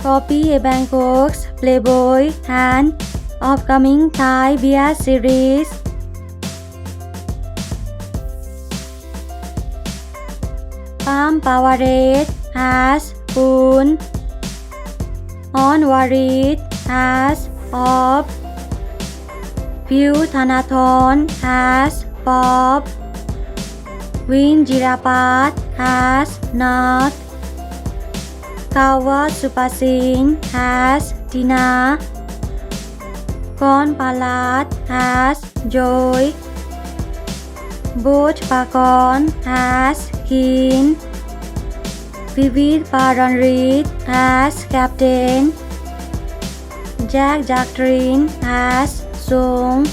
copy a Bangkok's Playboy and upcoming Thai beer series. Palm Powerade has Poon. Onwarit has Op. View Thanathon has Pop. Win Jirapat has Not. Supasing has Tina. Kon Palat has Joy. Boj Pakon has Keen. Vivid Paranrit has Captain. Jack Jactrin has Sung.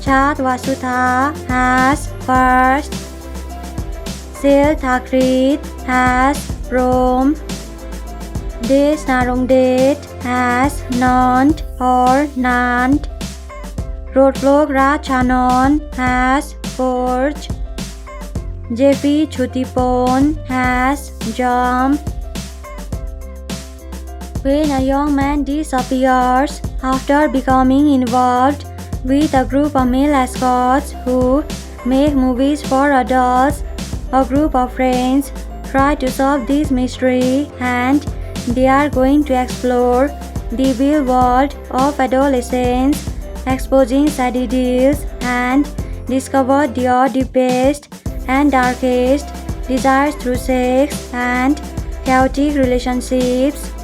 Chat Vasutha has First. Sil Thakrit has Rome. Des Narongdet has Nant or Nant. Roadblock Rachanon has Forge. Jeffy Chutipon has Jump. When a young man disappears after becoming involved with a group of male escorts who make movies for adults, a group of friends try to solve this mystery and they are going to explore the real world of adolescence, exposing saddy deals and discover their deepest and darkest desires through sex and chaotic relationships.